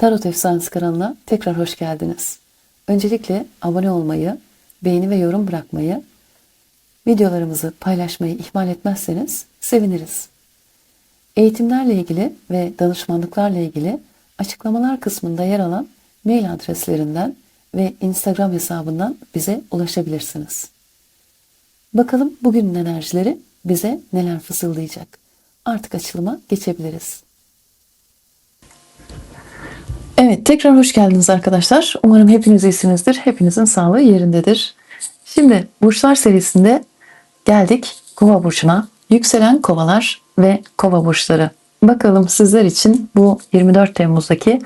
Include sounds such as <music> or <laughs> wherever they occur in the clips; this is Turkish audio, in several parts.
Tarot Efsanesi kanalına tekrar hoş geldiniz. Öncelikle abone olmayı, beğeni ve yorum bırakmayı, videolarımızı paylaşmayı ihmal etmezseniz seviniriz. Eğitimlerle ilgili ve danışmanlıklarla ilgili açıklamalar kısmında yer alan mail adreslerinden ve Instagram hesabından bize ulaşabilirsiniz. Bakalım bugünün enerjileri bize neler fısıldayacak. Artık açılıma geçebiliriz. Evet, tekrar hoş geldiniz arkadaşlar. Umarım hepiniz iyisinizdir. Hepinizin sağlığı yerindedir. Şimdi burçlar serisinde geldik Kova burcuna. Yükselen kovalar ve kova burçları. Bakalım sizler için bu 24 Temmuz'daki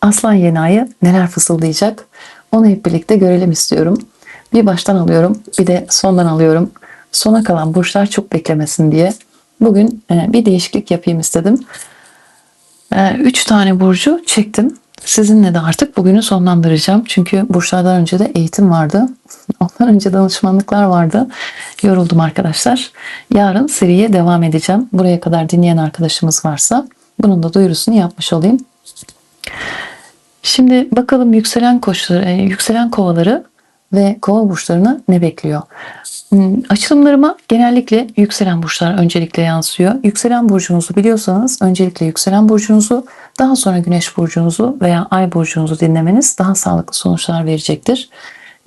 Aslan yeni ayı neler fısıldayacak? Onu hep birlikte görelim istiyorum. Bir baştan alıyorum, bir de sondan alıyorum. Sona kalan burçlar çok beklemesin diye. Bugün e, bir değişiklik yapayım istedim. E, Üç tane burcu çektim. Sizinle de artık bugünü sonlandıracağım. Çünkü burçlardan önce de eğitim vardı. Ondan önce danışmanlıklar vardı. Yoruldum arkadaşlar. Yarın seriye devam edeceğim. Buraya kadar dinleyen arkadaşımız varsa bunun da duyurusunu yapmış olayım. Şimdi bakalım yükselen koçları, yükselen kovaları ve kova burçlarını ne bekliyor? Hmm, Açılımlarıma genellikle yükselen burçlar öncelikle yansıyor. Yükselen burcunuzu biliyorsanız öncelikle yükselen burcunuzu daha sonra güneş burcunuzu veya ay burcunuzu dinlemeniz daha sağlıklı sonuçlar verecektir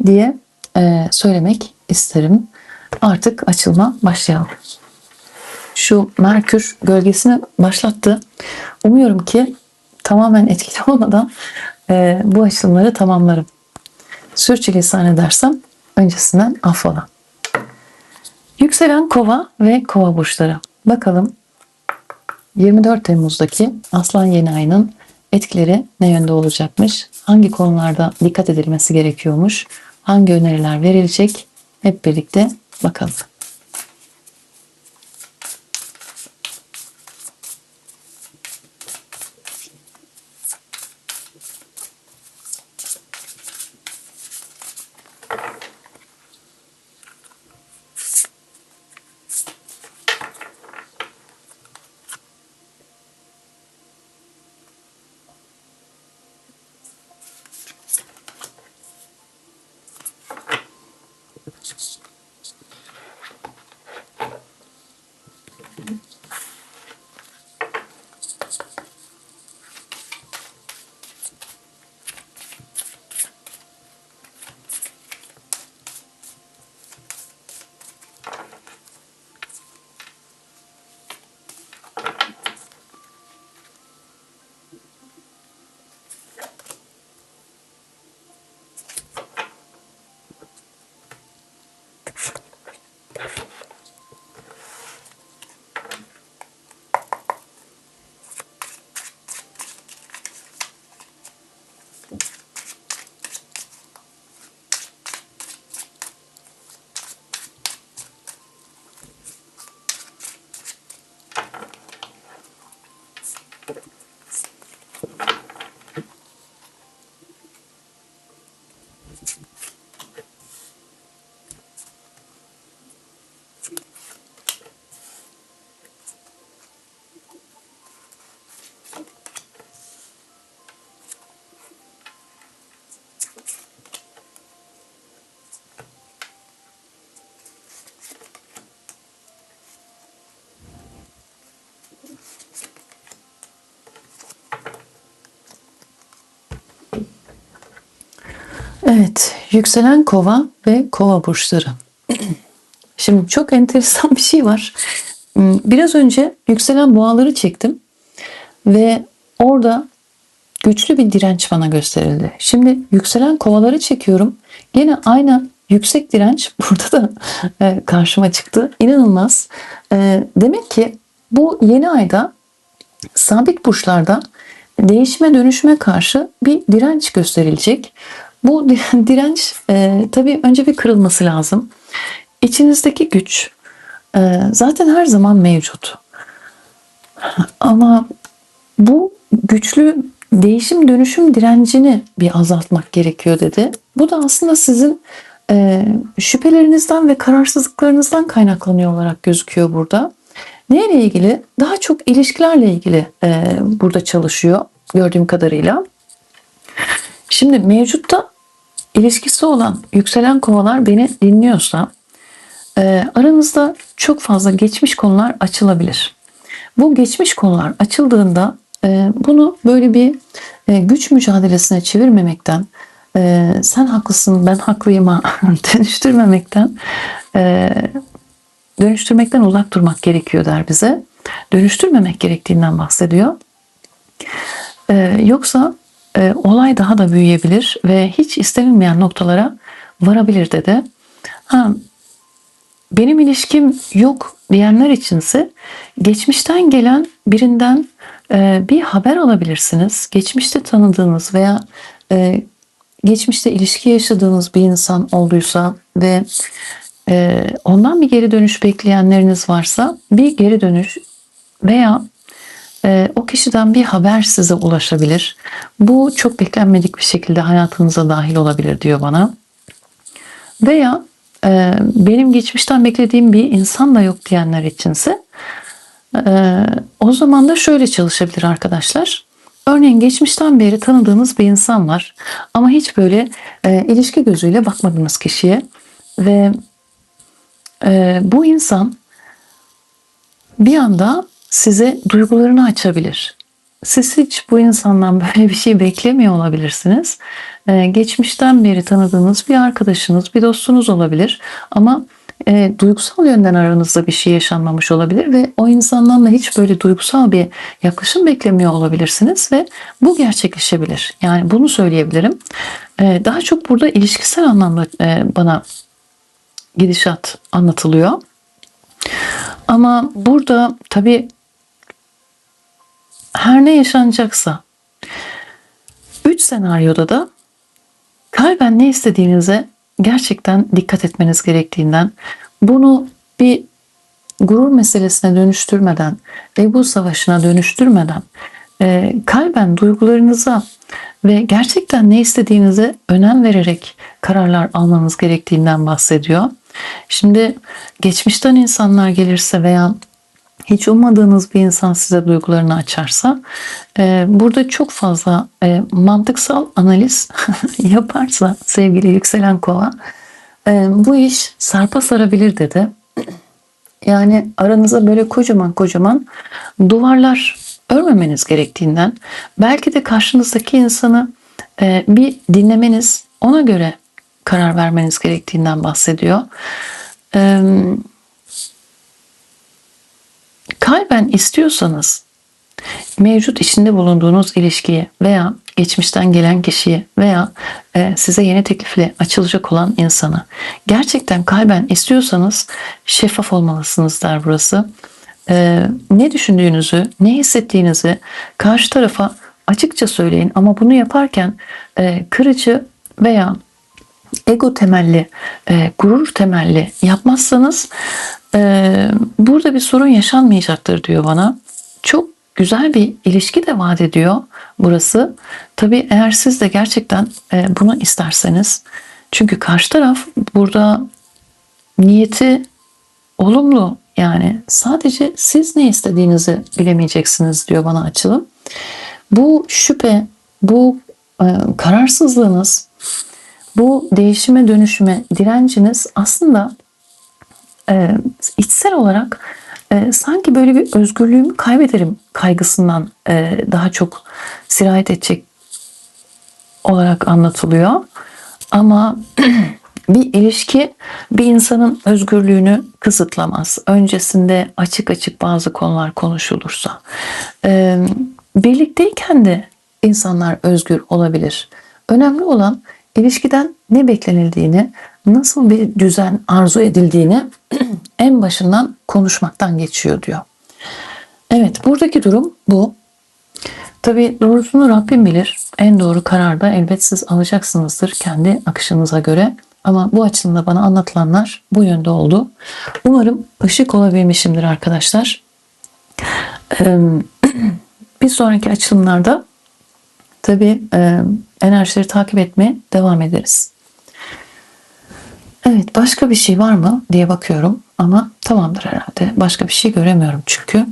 diye e, söylemek isterim. Artık açılma başlayalım. Şu Merkür gölgesini başlattı. Umuyorum ki tamamen etkili <laughs> olmadan e, bu açılımları tamamlarım. Sürçülisan edersem öncesinden affola. Yükselen kova ve kova burçları. Bakalım 24 Temmuz'daki Aslan yeni ayının etkileri ne yönde olacakmış? Hangi konularda dikkat edilmesi gerekiyormuş? Hangi öneriler verilecek? Hep birlikte bakalım. よし。Evet, yükselen kova ve kova burçları. <clears throat> Şimdi çok enteresan bir şey var. Hmm, Biraz önce yükselen boğaları çektim ve orada güçlü bir direnç bana gösterildi. Şimdi yükselen kovaları çekiyorum. Gene aynı yüksek direnç <laughs> burada da e, karşıma çıktı. İnanılmaz. E, Demek ki bu yeni ayda sabit burçlarda değişime dönüşüme karşı bir direnç gösterilecek. Bu <laughs> direnç e, tabii önce bir kırılması lazım. İçinizdeki güç e, zaten her zaman mevcut. <laughs> Ama bu güçlü değişim dönüşüm direncini bir azaltmak gerekiyor dedi. Bu da aslında sizin e, şüphelerinizden ve kararsızlıklarınızdan kaynaklanıyor olarak gözüküyor burada. Neyle ilgili? Daha çok ilişkilerle ilgili e, burada çalışıyor gördüğüm kadarıyla. Şimdi mevcutta ilişkisi olan yükselen kovalar beni dinliyorsa e, aranızda çok fazla geçmiş konular açılabilir. Bu geçmiş konular açıldığında e, bunu böyle bir e, güç mücadelesine çevirmemekten, sen haklısın ben haklıyıma <laughs> dönüştürmemekten, dönüştürmekten uzak durmak gerekiyor der bize. Dönüştürmemek gerektiğinden bahsediyor. Yoksa e, olay daha da büyüyebilir ve hiç istenilmeyen noktalara varabilir dedi. Ha, benim ilişkim yok diyenler içinse geçmişten gelen birinden e, bir haber alabilirsiniz. Geçmişte tanıdığınız veya e, geçmişte ilişki yaşadığınız bir insan olduysa ve e, ondan bir geri dönüş bekleyenleriniz varsa bir geri dönüş veya o kişiden bir haber size ulaşabilir. Bu çok beklenmedik bir şekilde hayatınıza dahil olabilir diyor bana. Veya e, benim geçmişten beklediğim bir insan da yok diyenler içinse e, o zaman da şöyle çalışabilir arkadaşlar. Örneğin geçmişten beri tanıdığınız bir insan var ama hiç böyle e, ilişki gözüyle bakmadığınız kişiye ve e, bu insan bir anda size duygularını açabilir. Siz hiç bu insandan böyle bir şey beklemiyor olabilirsiniz. Ee, geçmişten beri tanıdığınız bir arkadaşınız, bir dostunuz olabilir. Ama e, duygusal yönden aranızda bir şey yaşanmamış olabilir ve o insandan da hiç böyle duygusal bir yaklaşım beklemiyor olabilirsiniz ve bu gerçekleşebilir. Yani bunu söyleyebilirim. Ee, daha çok burada ilişkisel anlamda e, bana gidişat anlatılıyor. Ama burada tabii her ne yaşanacaksa üç senaryoda da kalben ne istediğinize gerçekten dikkat etmeniz gerektiğinden bunu bir gurur meselesine dönüştürmeden ego savaşına dönüştürmeden e, kalben duygularınıza ve gerçekten ne istediğinize önem vererek kararlar almanız gerektiğinden bahsediyor. Şimdi geçmişten insanlar gelirse veya hiç ummadığınız bir insan size duygularını açarsa e, burada çok fazla e, mantıksal analiz <laughs> yaparsa sevgili yükselen kova e, bu iş sarpa sarabilir dedi. Yani aranıza böyle kocaman kocaman duvarlar örmemeniz gerektiğinden belki de karşınızdaki insanı e, bir dinlemeniz ona göre karar vermeniz gerektiğinden bahsediyor. Evet kalben istiyorsanız mevcut içinde bulunduğunuz ilişkiyi veya geçmişten gelen kişiyi veya e, size yeni teklifle açılacak olan insanı gerçekten kalben istiyorsanız şeffaf olmalısınız der burası. E, ne düşündüğünüzü, ne hissettiğinizi karşı tarafa açıkça söyleyin ama bunu yaparken e, kırıcı veya ego temelli, gurur temelli yapmazsanız ee, burada bir sorun yaşanmayacaktır diyor bana. Çok güzel bir ilişki de vaat ediyor burası. Tabii eğer siz de gerçekten e, bunu isterseniz. Çünkü karşı taraf burada niyeti olumlu yani sadece siz ne istediğinizi bilemeyeceksiniz diyor bana açılım. Bu şüphe, bu e, kararsızlığınız, bu değişime dönüşüme direnciniz aslında e, içsel olarak e, sanki böyle bir özgürlüğümü kaybederim kaygısından e, daha çok sirayet edecek olarak anlatılıyor. Ama <clears throat> bir ilişki bir insanın özgürlüğünü kısıtlamaz. Öncesinde açık açık bazı konular konuşulursa. E, birlikteyken de insanlar özgür olabilir. Önemli olan ilişkiden ne beklenildiğini, nasıl bir düzen arzu edildiğini <clears throat> en başından konuşmaktan geçiyor diyor. Evet buradaki durum bu. Tabi doğrusunu Rabbim bilir. En doğru kararı da elbet siz alacaksınızdır kendi akışınıza göre. Ama bu açılımda bana anlatılanlar bu yönde oldu. Umarım ışık olabilmişimdir arkadaşlar. <clears throat> Bir sonraki açılımlarda tabi enerjileri takip etmeye devam ederiz. Evet başka bir şey var mı diye bakıyorum ama tamamdır herhalde. Başka bir şey göremiyorum çünkü.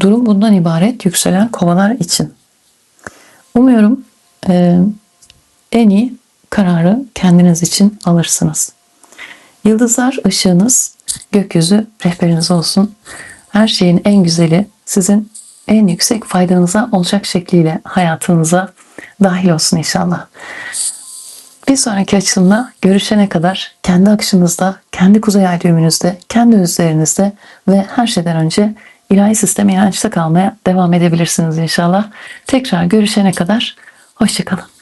Durum bundan ibaret yükselen kovalar için. Umuyorum e, en iyi kararı kendiniz için alırsınız. Yıldızlar ışığınız, gökyüzü rehberiniz olsun. Her şeyin en güzeli sizin en yüksek faydanıza olacak şekliyle hayatınıza dahil olsun inşallah. Bir sonraki açılımda görüşene kadar kendi akışınızda, kendi kuzey ay düğümünüzde, kendi özlerinizde ve her şeyden önce ilahi sisteme inançta kalmaya devam edebilirsiniz inşallah. Tekrar görüşene kadar hoşçakalın.